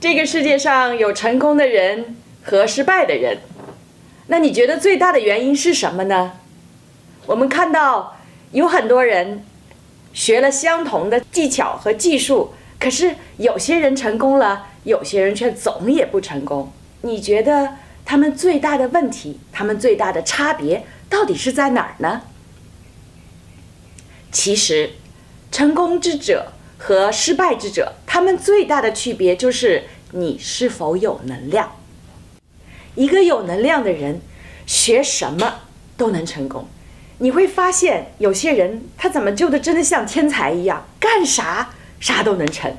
这个世界上有成功的人和失败的人，那你觉得最大的原因是什么呢？我们看到有很多人学了相同的技巧和技术，可是有些人成功了，有些人却总也不成功。你觉得他们最大的问题，他们最大的差别到底是在哪儿呢？其实，成功之者和失败之者，他们最大的区别就是你是否有能量。一个有能量的人，学什么都能成功。你会发现，有些人他怎么就的真的像天才一样，干啥啥都能成。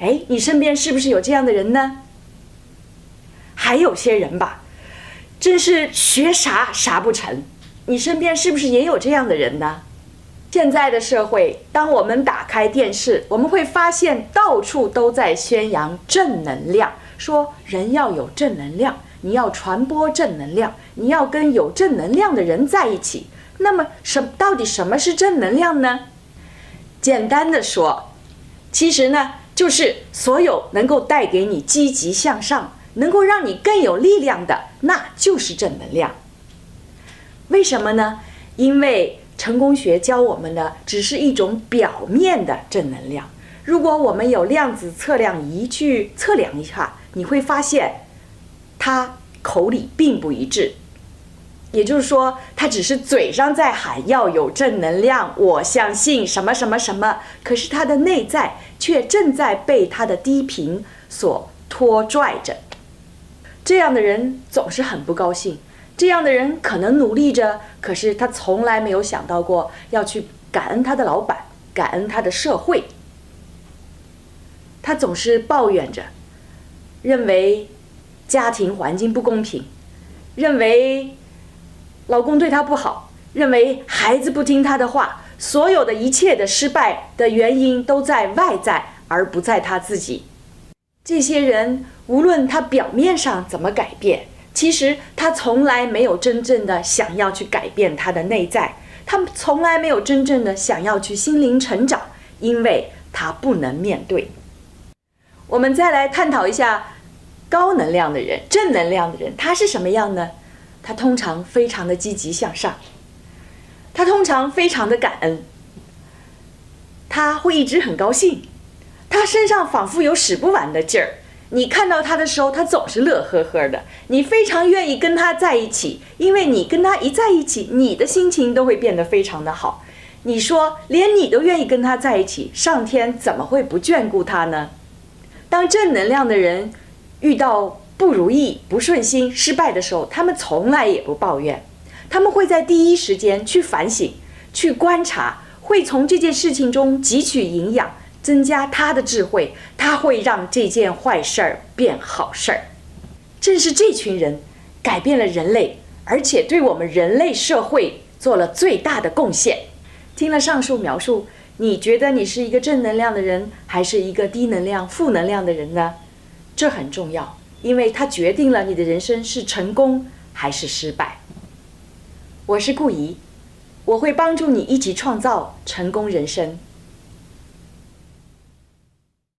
哎，你身边是不是有这样的人呢？还有些人吧，真是学啥啥不成。你身边是不是也有这样的人呢？现在的社会，当我们打开电视，我们会发现到处都在宣扬正能量，说人要有正能量，你要传播正能量，你要跟有正能量的人在一起。那么，什到底什么是正能量呢？简单的说，其实呢，就是所有能够带给你积极向上，能够让你更有力量的，那就是正能量。为什么呢？因为成功学教我们的只是一种表面的正能量。如果我们有量子测量仪去测量一下，你会发现，它口里并不一致。也就是说，他只是嘴上在喊要有正能量，我相信什么什么什么，可是他的内在却正在被他的低频所拖拽着。这样的人总是很不高兴。这样的人可能努力着，可是他从来没有想到过要去感恩他的老板，感恩他的社会。他总是抱怨着，认为家庭环境不公平，认为。老公对他不好，认为孩子不听他的话，所有的一切的失败的原因都在外在，而不在他自己。这些人无论他表面上怎么改变，其实他从来没有真正的想要去改变他的内在，他从来没有真正的想要去心灵成长，因为他不能面对。我们再来探讨一下高能量的人、正能量的人，他是什么样呢？他通常非常的积极向上，他通常非常的感恩，他会一直很高兴，他身上仿佛有使不完的劲儿。你看到他的时候，他总是乐呵呵的，你非常愿意跟他在一起，因为你跟他一在一起，你的心情都会变得非常的好。你说连你都愿意跟他在一起，上天怎么会不眷顾他呢？当正能量的人遇到。不如意、不顺心、失败的时候，他们从来也不抱怨，他们会在第一时间去反省、去观察，会从这件事情中汲取营养，增加他的智慧，他会让这件坏事儿变好事儿。正是这群人改变了人类，而且对我们人类社会做了最大的贡献。听了上述描述，你觉得你是一个正能量的人，还是一个低能量、负能量的人呢？这很重要。因为它决定了你的人生是成功还是失败。我是顾怡，我会帮助你一起创造成功人生。